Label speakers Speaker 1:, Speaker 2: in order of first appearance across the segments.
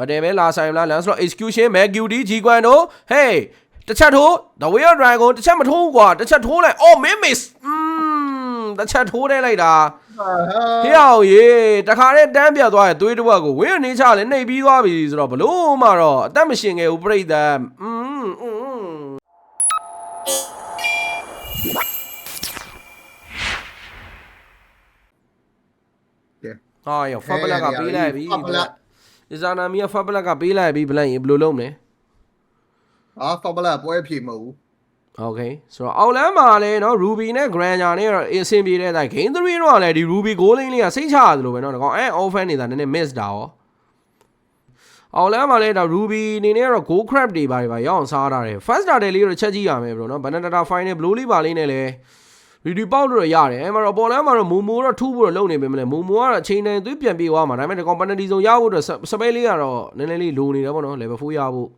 Speaker 1: ဗတယ်ပဲလာဆိုင်မလား Lancelot execution Magudy G ကွမ်တို့ hey တစ်ချက်ထိုး The Way of Dragon တစ်ချက်မထိုးကွာတစ်ချက်ထိုးလိုက် oh min miss อืมတစ်ချက်ထိုးနေလိုက်တာဟေ့အောင်ရေတခါတည်းတန်းပြတ်သွားရဲ့သွေးတစ်ဝက်ကိုဝင်းနေချလည်းနှိပ်ပြီးသွားပြီဆိုတော့ဘလို့မှတော့အသက်မရှင်ခဲ့ဘူးပြိတ္တอืมอืม ဟာယောဖဘလကပေးလိုက်ပြီ
Speaker 2: ဖဘလ
Speaker 1: ဒီဇာနာမီကဖဘလကပေးလိုက်ပြီဘလန့်ရင်ဘယ်လိုလုပ်မလဲ
Speaker 2: အာဖဘလာပွဲဖြေမဟုတ်ဘူး
Speaker 1: โอเคဆိုတော့အောက်လမ်းမှာလည်းเนาะ Ruby နဲ့ Granger နဲ့တော့အဆင်ပြေတဲ့အတိုင်း Game 3တော့လည်းဒီ Ruby goal line လေးကစိတ်ချရတယ်လို့ပဲเนาะဒါကောင်အဲ offense နေတာနည်းနည်း miss တာရောအောက်လမ်းမှာလည်းဒါ Ruby အနေနဲ့ကတော့ goal crab တွေပါတွေပါရအောင်စားထားတယ် first starter လေးတော့ချက်ကြည့်ရမယ်ဘရိုเนาะ Banana final blue လေးပါလေးနဲ့လည်း ရီဒီပေါက်လို့တော့ရတယ်အဲမှာတော့ပေါ်လမ်းမှာတော့မူမူတော့ထူးဖို့တော့လုပ်နေပြီမလဲမူမူကတော့အချိန်တိုင်းသွေးပြန်ပြေသွားမှာဒါပေမဲ့ဒီကောင်ပန်နတီဆုံးရဖို့တော့စပယ်လေးကတော့နည်းနည်းလေးလိုနေတယ်ပေါ့နော် level 4ရဖို့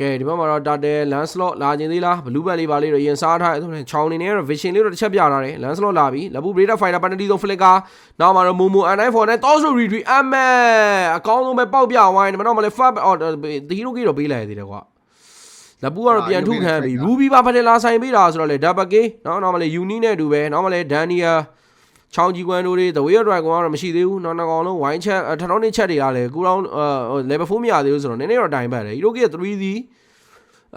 Speaker 1: ကဲဒီဘက်မှာတော့တာတယ် land slot လာခြင်းသေးလား blue bell လေးပါလေးတော့ရင်စားထားတယ်ဆိုတော့ချောင်းနေနေတော့ vision လေးတော့တစ်ချက်ပြထားတယ် land slot လာပြီ level breeder fighter ပန်နတီဆုံး flicker နောက်မှာတော့မူမူ n94 နဲ့ toss retreat အမဲအကောင်းဆုံးပဲပေါက်ပြဝိုင်းတယ်မတော့မလဲ fab အော်ဒီဟီရိုကြီးတော့ပေးလိုက်ရသေးတယ်ကွာ လပူကတော့ပြန်ထုတ်ခံပြီရူဘီပါဖတယ်လာဆိုင်ပေးတာဆိုတော့လေဒါပကေးနော် normally ယူနီနဲ့အတူပဲ normally ဒန်နီယာချောင်းကြီးကွမ်းတို့တွေ the way of dragon ကတော့မရှိသေးဘူးနော်နှစ်ကောင်လုံးဝိုင်းချက်ထထောင်းနှစ်ချက်တွေကလည်းကိုရောင်း level 4မရသေးဘူးဆိုတော့နည်းနည်းတော့တိုင်ပတ်တယ်ဟီရိုကီက 3D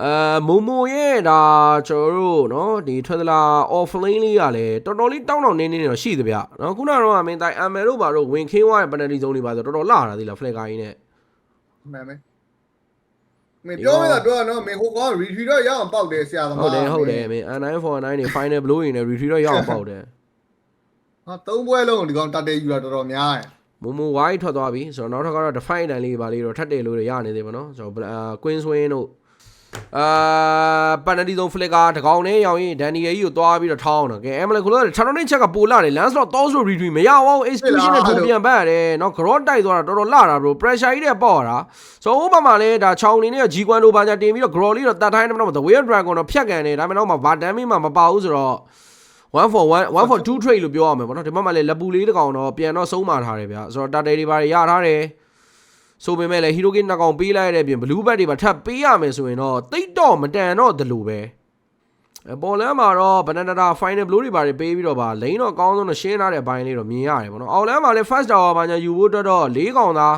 Speaker 1: အဲမိုမိုရဲ့ဒါကျွန်တော်တို့နော်ဒီထွက်သလား offline လေးကလည်းတော်တော်လေးတောင်းတောင်းနေနေတော့ရှိသဗျနော်ခုနကတော့မင်းတိုင် ML တို့ဘာတို့ဝင်ခင်းသွားတဲ့ penalty zone တွေပါဆိုတော့တော်တော်လှတာသေးလား flag ကြီးနဲ့
Speaker 2: မှန်ပဲ မင်းပြောမလားပြောနော်မင်းဟိုကောင် retreat တော့ရအောင်ပေါက်တယ်ဆရာသမား
Speaker 1: ဟုတ်တယ်ဟုတ်တယ်မင်း N949 နေ final blow ရင်လည်း retreat တော့ရအောင်ပေါက်တယ်
Speaker 2: ဟာသုံးပွဲလုံးဒီကောင်တတ်တယ်ယူတာတော်တော်များတယ်
Speaker 1: မူမူဝိုင်းထွက်သွားပြီဆိုတော့နောက်ထပ်ကတော့ define တန်လေးပါလေးတော့ထပ်တယ်လို့ရနေသေးပါတော့ဆိုတော့အာ Queen Swing တို့ အာပန်နတီဆုံးဖလစ်ကာတကောင်နဲ့ရောင်ရင်ဒန်နီယယ်ကြီးကိုသွားပြီးတော့ထောင်းတော့ကဲအမ်မလခုလို့ချာတော်နေချက်ကပိုလာတယ်လန်စတော့တော့ဆိုရီရီမရအောင် execution နဲ့ပုံပြန်ပတ်ရတယ်နော်ဂရော့တိုက်သွားတာတော်တော်လာတာ bro pressure ကြီးတဲ့ပေါ့တာဆိုဥပမာလည်းဒါချောင်းနေနဲ့ G1 တို့ဘာညာတင်ပြီးတော့ grow လေးတော့တတ်တိုင်းတော့ the way dragon တော့ဖြတ်ကန်တယ်ဒါပေမဲ့တော့မှ vatan မင်းမှမပါဘူးဆိုတော့1 for 1 1 for 2 trade လို့ပြောရမယ်ပေါ့နော်ဒီမှာမှလည်းလက်ပူလေးတကောင်တော့ပြန်တော့ဆုံးမထားတယ်ဗျာဆိုတော့ tartar တွေဘာတွေရထားတယ် ဆိုပေမဲ့လည်းဟီရိုကင်းနှစ်ကောင်ပေးလိုက်ရတဲ့ပြင်ဘလူးဘက်တွေပါထပ်ပေးရမယ်ဆိုရင်တော့တိတ်တော့မတန်တော့တယ်လို့ပဲအပေါ်လမ်းမှာတော့ဘနနာတာ final blue တွေပါတွေပေးပြီးတော့ပါလိန်တော့အကောင်းဆုံးတော့ရှင်းထားတဲ့ဘိုင်းလေးတော့မြင်ရတယ်ပေါ့နော်အောက်လမ်းမှာလည်း first tower ဘာညာယူဖို့တော့တော့၄ကောင်သား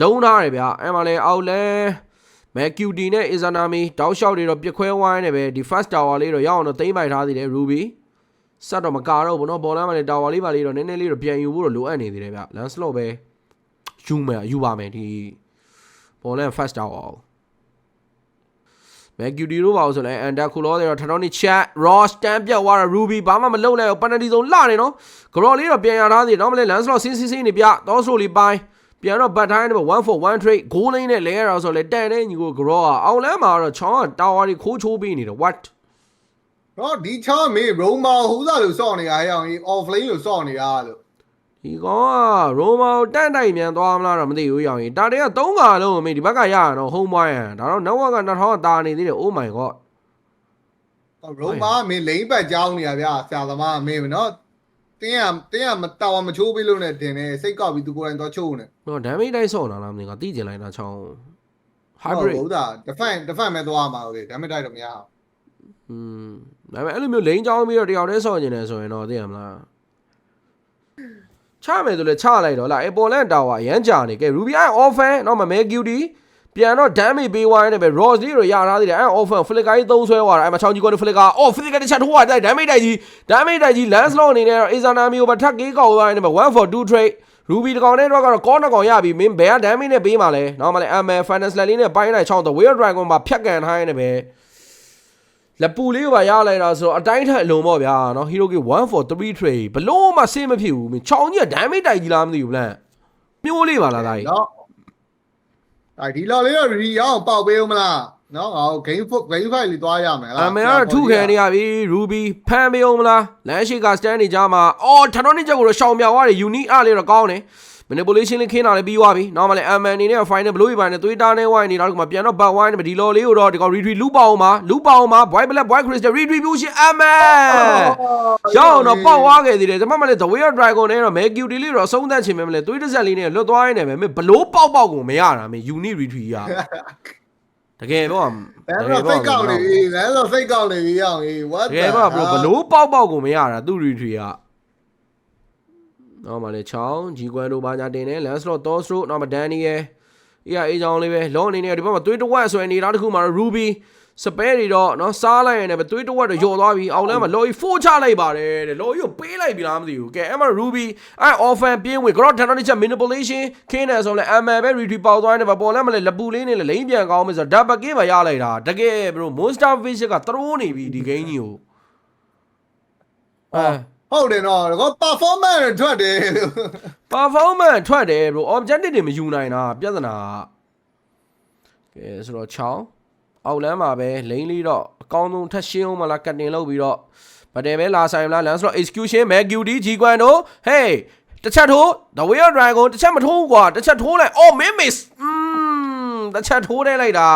Speaker 1: လုံးထားတယ်ဗျာအဲ့မှာလည်းအောက်လမ်း Macuti နဲ့ Izanami တောက်လျှောက်တွေတော့ပြက်ခွဲဝိုင်းနေပဲဒီ first tower လေးတော့ရအောင်တော့သိမ့်ပိုက်ထားသေးတယ် Ruby စက်တော့မကာတော့ဘူးเนาะဘောလမ်းမှာလည်း tower လေးပါလေးတော့နည်းနည်းလေးတော့ပြန်ယူဖို့တော့လိုအပ်နေသေးတယ်ဗျ Lancelot ပဲ ယူမယ်ယူပါမယ်ဒီဘောလန် first down အောင်မဲဂူဒီတို့ပါလို့ဆိုလဲအန်တာခူလောတဲ့တော့ထထောင်းနေချက်ရော့စတန်ပြတ်သွားတာရူဘီဘာမှမလုပ်လဲပန်နတီဆုံးလှနေနော်ဂရော့လေးတော့ပြန်ရထားသေးတယ်နော်မလဲလန်စလော့ဆင်းဆင်းဆင်းနေပြတော့ဆိုလီပိုင်းပြန်တော့ဘတ်တိုင်းတော့1 for 1 trade ဂိုးလိန်းနဲ့လဲရတော့ဆိုလဲတန်တဲ့ညီကိုဂရော့ကအောင်လမ်းမှာတော့ချောင်းကတာဝါတွေခိုးချိုးပေးနေတယ် what
Speaker 2: တော့ဒီချောင်းမေးရုံမာဟူးစားလို့စောင့်နေရအောင် off lane လို့စောင့်နေရလို့
Speaker 1: ဒီကောင်ကရိုမာကိုတန့်တိုက်မြန်သွားမလားတော့မသိဘူးရောင်ရင်တာတွေက3ခါလုံးမေးဒီဘက်ကရရတော့ home boy ရဒါတော့ network က2000ကတာနေသေးတယ် oh my god
Speaker 2: Roma မင်းလိမ့်ပတ်ကြောင်းနေတာဗျာဆရာသမားမင်းနော်တင်းရတင်းရမတာဝမချိုးပေးလို့နဲ့တင်နေစိတ်ကောက်ပြီးသူကိုယ်တိုင်တော့ချိုးနေ
Speaker 1: တော့ damage တိုင်းဆော့လာလားမသိဘူးငါတိကျင်လိုက်တာချောင်း hybrid
Speaker 2: ဟုတ်တာ defend defend မဲ့သွားမှာလေ damage တိုက်တော့မရအောင်
Speaker 1: อืมဒါပေမဲ့အဲ့လိုမျိုးလိန်ချောင်းပြီးတော့တယောက်တည်းဆော့နေတယ်ဆိုရင်တော့သိရမလား ချမယ်ဆိုလဲချလိုက်တော့လားအပေါ်လန်တာဝါအရန်ကြာနေကဲ ruby eye offense တော့မမဲ cutie ပြန်တော့ damage ပေးသွားရင်ပဲ ross လေးတော့ရထားသေးတယ်အဲ့ offense flicker ကြီးသုံးဆွဲသွားတာအဲ့မှာချောင်းကြီးက flicker oh flicker တစ်ချက်ထိုးသွားတယ် damage တိုက်ကြီး damage တိုက်ကြီး landslot အနေနဲ့တော့ Izanami ကိုပါထပ်ကေးကောက်သွားရင်ပဲ1 for 2 trade Ruby တကောင်နဲ့တော့ကတော့ corner ကောင်ရပြီမင်းဘယ်က damage နဲ့ပေးမှာလဲနောက်မှလည်း ML finance လေးနဲ့ပိုင်းလိုက်ချောင်းတော့ Way Dragon မှာဖြတ်ကန်ထားရင်လည်း လက်ပူလေးကိုပါရလိုက်တာဆိုတော့အတိုင်းထက်အလုံးပေါ့ဗျာနော် Hero K 1 for 3 trade ဘလို့မှစေးမဖြစ်ဘူးမင်းချောင်းကြီးက damage တိုက်ကြီးလားမသိဘူးဗလားမျိုးလေးပါလားဒါကြီး
Speaker 2: နော်အဲ့ဒီလောက်လေးတော့ re ရအောင်ပေါက်ပေးဦးမလားနော်ဟော game game fight လေးသွားရမယ်
Speaker 1: အမေကတော့ထုခဲနေရပြီ Ruby ဖမ်းပေးအောင်မလားလမ်းရှိက stand နေကြမှာအော်ထတော်နေချက်ကိုတော့ရှောင်မြောက်သွားတယ် unique အားလေးတော့ကောင်းတယ် manipulation လေးခင်းတာလည်းပြီးသွားပြီနောက်မှလည်း MN အနေနဲ့ final blue ပိုင်းနဲ့သွေးတာနဲ့ဝိုင်းနေတော့ဒီမှာပြန်တော့ back wine နဲ့ဒီလော်လေးကိုတော့ဒီကောင် retreat လူပေါအောင်မှာလူပေါအောင်မှာ boy black boy crystal retribution MN ရောက်အောင်တော့ပေါက်သွားခဲ့သေးတယ်ဒီမှာမှလည်း the way of dragon နဲ့တော့ mega duty လေးတော့အဆုံးသတ်ချင်မယ်မလဲသွေးတစ်ဆက်လေးနဲ့လွတ်သွားရင်းနဲ့ပဲမင်းဘလို့ပေါက်ပေါက်ကိုမရတာမင်း unique retreat ရတကယ်ပေါ့
Speaker 2: အဲ့တော့စိတ်ကောက်နေပြီအဲ့တော့စိတ်ကောက်နေပြီအောင်ကြီး what
Speaker 1: တကယ်ပေါ့ဘလို့ဘလို့ပေါက်ပေါက်ကိုမရတာသူ့ retreat က နောက်မှလည်းချောင်းဂျီကွမ်တို့ဘာညာတင်တယ် Lancelot Thorstro နောက်မှ Daniel အေးအေးချောင်းလေးပဲလောအနေနဲ့ဒီဘက်မှာသွေးတဝက်ဆိုရင်နေတာတစ်ခုမှာတော့ Ruby စပဲတွေတော့เนาะစားလိုက်ရင်လည်းသွေးတဝက်တော့ယော်သွားပြီအောင်လမ်းမှာ Loi 4ချလိုက်ပါတယ်တဲ့ Loi ကိုပေးလိုက်ပြီလားမသိဘူးကဲအဲ့မှာ Ruby အဲ့ Orphan ပြင်းဝင် Grot Tanner ချက် manipulation ခင်းတယ်ဆိုတော့လည်း ML ပဲ retreat ပေါက်သွားတယ်ပေါ်လမ်းမှာလည်းလပူလေးနဲ့လည်းလိမ့်ပြန်ကောင်းမယ်ဆိုတော့ double game မှာရလိုက်တာတကယ် bro Monster Fish ကသရိုးနေပြီဒီ game ကြီးကိုအဲ
Speaker 2: ဟုတ်တယ်နော်ကော performance ထွက်တယ်
Speaker 1: performance ထွက်တယ် bro objective တွေမယူနိုင်တာပြဿနာကဲဆိုတော့6အောက်လမ်းမှာပဲလိမ့်လေးတော့အကောင်းဆုံးထက်ရှင်းအောင်မလားကတ်တင်လုပ်ပြီးတော့ဗတယ်ပဲလာဆိုင်မလားလမ်းဆိုတော့ execution magudi g ကွမ်တို့ hey တစ်ချက်ထိုး the way of dragon တစ်ချက်မထိုးဘူးကွာတစ်ချက်ထိုးလိုက် oh miss อืม တစ်ချက်ထိုးတဲ့လိုက်တာ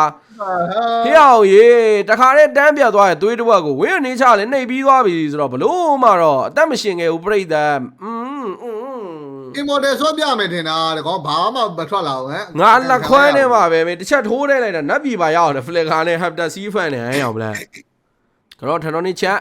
Speaker 1: ဟေ့အောင်ရေတခါတည်းတန်းပြတ်သွားရဲ့သွေးတစ်ဝက်ကိုဝင်းနေချလဲနှိပ်ပြီးသွားပြီဆိုတော့ဘလို့မှတော့အသက်မရှင်ခဲ့ဘူးပြိတ္တอืมอืม
Speaker 2: immortal ဆွဲပြမယ်ထင်တာတကောဘာမှမထွက်လာဘူးဟမ်
Speaker 1: ငါလက်ခွဲနေမှာပဲမေတစ်ချက်ထိုးနေလိုက်တာနတ်ပြည်ပါရောက်တယ်ဖလက်ကာနဲ့ဟပ်တာစီးဖန်နေအောင်မလားကတော့ထန်တော်နေချက်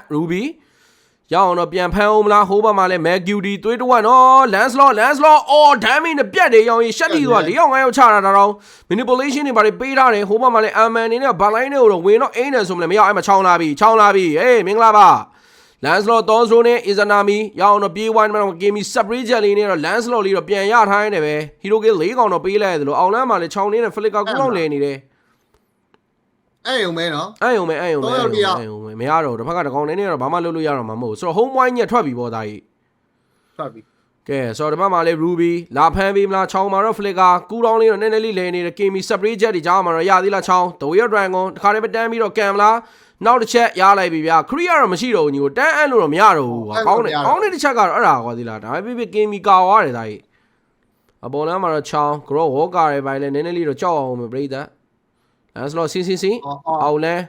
Speaker 1: ရူဘီရောက်အောင်တော့ပြန်ဖမ်းအောင်မလားဟိုးဘက်မှာလဲမက်ဂူဒီသွေးတော့နော်လန်စလော့လန်စလော့အော်ဒမ်မင်းနဲ့ပြတ်တယ်ရောင်ရင်ရှက်တီသွား၄ရောက်၅ရောက်ချတာတော့ manipulation တွေဘာတွေပေးထားတယ်ဟိုးဘက်မှာလဲအမန်နေနဲ့ဘာလိုင်းနဲ့တော့ဝင်တော့အိန်းတယ်ဆိုမလဲမရောက်အဲ့မှာချောင်းလာပြီချောင်းလာပြီဟေးမင်္ဂလာပါ Lancelot Thornstone နဲ့ Izanami ရအောင်တော့ပြေးဝိုင်းမှာတော့ Game Separate ချက်လေးနဲ့တော့ Lancelot လေးတော့ပြန်ရထားနေတယ်ပဲ Hero Kill ၄កောင်တော့ပေးလိုက်ရတယ်လို့အောင်လမ်းမှာလည်း6နေနဲ့ Flicker ကူလောက်လဲနေတယ်
Speaker 2: အဲ့ုံမဲနော်
Speaker 1: အဲ့ယုံမဲအဲ့ယုံမဲ
Speaker 2: တော့
Speaker 1: အဲ့
Speaker 2: ရောက်
Speaker 1: ယုံမဲ မရတော့တစ်ဖက်ကတကောင်နေနဲ့တော့ဘာမှလုပ်လို့ရတော့မှာမဟုတ်ဘူးဆိုတော့ home wine ညက်ထွက်ပြီပေါ့ဒါကြီး
Speaker 2: ထွက်ပြီ
Speaker 1: ကဲဆိုတော့ဒီဘက်မှာလည်း Ruby လာဖမ်းပြီးမလားချောင်းမှာတော့ Flicker ကူတောင်းလေးတော့နည်းနည်းလေးလဲနေတယ် Game Separate ချက်တွေကြားမှာတော့ရသေးလားချောင်း The Way of Dragon တခါတည်းပဲတန်းပြီးတော့ကံမလားနောက်တစ်ချက်ရလိုက်ပြီဗျာခရီးကတော့မရှိတော့ဘူးညီကိုတန်းအပ်လို့တော့မရတော့ဘူးကွာကောင်းတယ်ကောင်းတဲ့တစ်ချက်ကတော့အဲ့ဒါကွာဒီလားဒါပေမဲ့ Game ကာဝါတယ်ဒါကြီးအပေါ်လမ်းမှာတော့ချောင်း Grow Walker တွေပိုင်းလဲနည်းနည်းလေးတော့ကြောက်အောင်ပဲပြိတ္တာလမ်းစလော့စင်းစင်းစင်း
Speaker 2: အော်အော်
Speaker 1: အောက်လန်း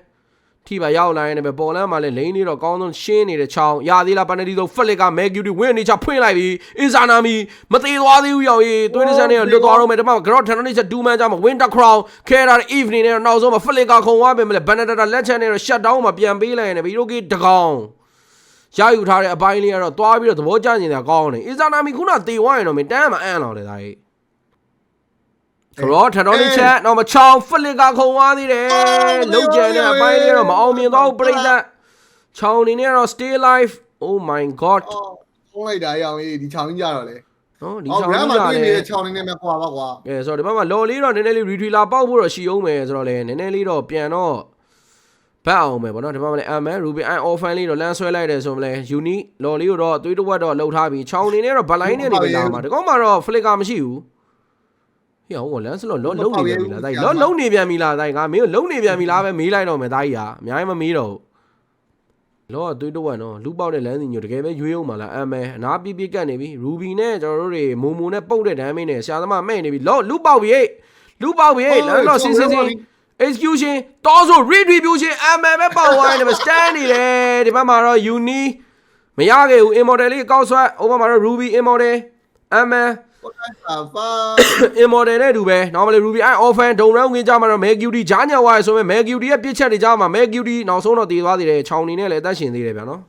Speaker 1: ထိပါရောက်လာရင်လည်းပဲပေါ်လန်းမှာလည်းလိန်လေးတော့ကောင်းဆုံးရှင်းနေတဲ့ချောင်းရသေးလားပန်နတီဆိုဖက်လက်ကမဲကျူတီဝင်းနေချဖွင့်လိုက်ပြီအင်ဇာနာမီမသေးသွားသေးဘူးရောက်ရေးသွေးတစ်စမ်းနဲ့လွတ်သွားတော့မယ်ဒီမှာဂရော့ထန်နေချက်ဒူမန်ကြမှာဝင်းတာခရောင်ခဲတာ evening နဲ့နောက်ဆုံးမှာဖက်လက်ကခုံသွားပြီမလဲဘန်နတာလက်ချက်နဲ့တော့ရှတ်ဒေါင်းမှာပြန်ပေးလိုက်ရင်လည်းဗီရိုကီတကောင်ရယူထားတဲ့အပိုင်းလေးကတော့သွားပြီးတော့သဘောကျနေတာကောင်းတယ်အင်ဇာနာမီခုနသေသွားရင်တော့မင်းတန်းမှာအံ့လောင်တယ်ဒါကြီး ခရောထန်တော်လေးချက်နောက်မှာချောင်းဖက်လက်ကခုံသွားသေးတယ်လုံးကျန်တဲ့အပိုင်းလေးတော့မအောင်မြင်တော့ဘူးပြိတ္တချောင်းအနေနဲ့တော့ stay life oh my god
Speaker 2: အော်ဖုံးလိုက်တာရအောင်ကြီးဒီချောင်းကြီးကြတော့လေ
Speaker 1: နော်ဒီ
Speaker 2: အော်
Speaker 1: ချောင်း
Speaker 2: ဘရ
Speaker 1: ကြီး
Speaker 2: မှာ
Speaker 1: က
Speaker 2: တွေ့
Speaker 1: လ
Speaker 2: နေတဲ့
Speaker 1: ည်း
Speaker 2: ချောင်းလေးနဲ့မကွာပါကွာ
Speaker 1: ကဲဆိုတော့ဒီဘက်မှာလော်လေးတော့နည်းနည်းလေး retailer ပေါက်ဖို့တော့ရှိအောင်မယ်ဆိုတော့လေနည်းနည်းလေးတော့ပြန်တော့ဘတ်အောင်မယ်ဗောနော်ဒီဘက်မှာလည်း MN Ruby I orphan လေးတော့လမ်းဆွဲလိုက်တယ်ဆိုမလဲ uni လော်လေးကိုတော့သွေးတစ်ဝက်တော့လှုပ်ထားပြီးချောင်းနေနဲ့တော့ဗလိုင်းနဲ့နေပြီလာမှာဒီကောင်မှာတော့ flicker မရှိဘူး ဟေ့ဟောလမ်းစလော်လော်လုံးနေပြန်ပြီလားဒါကြီးလော်လုံးနေပြန်ပြီလားဒါကြီးငါမင်းကိုလုံးနေပြန်ပြီလားပဲမေးလိုက်တော့မယ်ဒါကြီးဟာအများကြီးမမေးတော့ဘူးလောကသွေးတစ်ဝက်နော်လူပေါက်တဲ့လမ်းစီညိုတကယ်ပဲရွေးအောင်မလားအမဲအနာပြပြကတ်နေပြီ Ruby နဲ့ကျွန်တော်တို့တွေမူမူနဲ့ပုတ်တဲ့ဒမ်းမင်းနဲ့ဆရာသမားမဲ့နေပြီလောလူပေါက်ပြီဟေ့လူပေါက်ပြီဟေ့လမ်းတော့စင်းစင်းစင်း execution တောဆို retribution အမဲပဲပေါက်သွားတယ်ဗျ stand နေတယ်ဒီဘက်မှာတော့ uni မရခဲ့ဘူး immortal လေးကောက်ဆွဲဟိုဘက်မှာတော့ ruby immortal အမဲ
Speaker 2: ဟုတ်ကဲ့ပါပါ
Speaker 1: immortal နဲ့တူပဲနောက်မှလေ ruby i orphan ဒုံရောင်းဝင်ကြမှာတော့ meguity ဂျာညဝါရဆိုမဲ့ meguity ရဲ့ပြစ်ချက်တွေကြားမှာ meguity နောက်ဆုံးတော့တည်သွားသေးတယ်ခြောင်နေနဲ့လည်းအသက်ရှင်သေးတယ်ဗျာနော်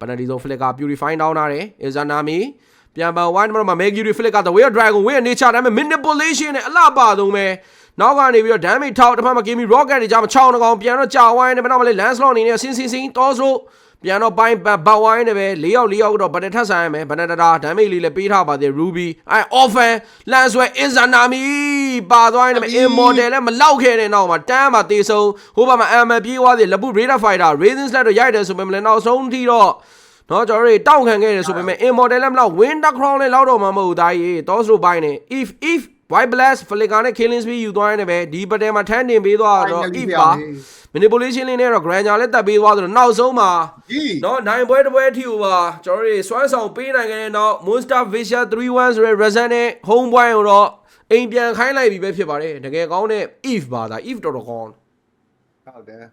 Speaker 1: penalty zone flicker purify down ထားတယ် izanami ပြန်ပါ1မှာ meguity flicker the way of dragon way of nature ဒါပေမဲ့ manipulation နဲ့အလှပသုံးပဲနောက်ကနေပြီးတော့ damage ထောက်တစ်ဖက်မှာ gaming rocket တွေကြားမှာချောင်းတစ်ကောင်ပြန်တော့ကြာဝိုင်းနေမနောက်မှာလေ landslot အနေနဲ့ဆင်းဆင်းဆင်းတောဆို ပြန်တော့ပိုင်းဘတ်ဝိုင်းနေပဲ၄ယောက်၄ယောက်တော့ဗတ်ထက်ဆိုင်ရမယ်ဗနတတာ damage လေးလည်းပေးထားပါသေး ruby အဲ orphan လန်ဆွဲ izanami ပါသွားနေမယ် immortal လည်းမလောက်ခဲ့တဲ့နောက်မှာတန်းမှာတေဆုံးဟိုဘက်မှာ am ပြေးသွားသေးလပု radar fighter raisin sled တော့ရိုက်တယ်ဆိုပေမဲ့လည်းနောက်ဆုံးထိတော့နော်ကျွန်တော်တို့တောင့်ခံခဲ့တယ်ဆိုပေမဲ့ immortal လည်းမလောက် winter crown လည်းလောက်တော့မှာမဟုတ်သားကြီး toss လို့ပိုင်းနေ if if white blast flicker နဲ့ killing speed ယူသွားရင်လည်းပဲဒီပတယ်မှာထန်းတင်ပေးသွားတော့ if ပါ manipulation လေးနဲ့တော့ granger လည်းတက်ပေးသွားဆိုတော့နောက်ဆုံးမှာ
Speaker 2: ကြီး
Speaker 1: နော်နိုင်ပွဲတစ်ပွဲအထိကိုပါကျွန်တော်တို့စွမ်းဆောင်ပေးနိုင်ခဲ့တဲ့နောက် Monster Vision 31ဆိုတဲ့ Resident နဲ့ home point ကိုတော့အိမ်ပြန်ခိုင်းလိုက်ပြီပဲဖြစ်ပါတယ်တကယ်ကောင်းတဲ့ if ပါဒါ if တော်တော်ကောင်း
Speaker 2: ဟုတ်တယ်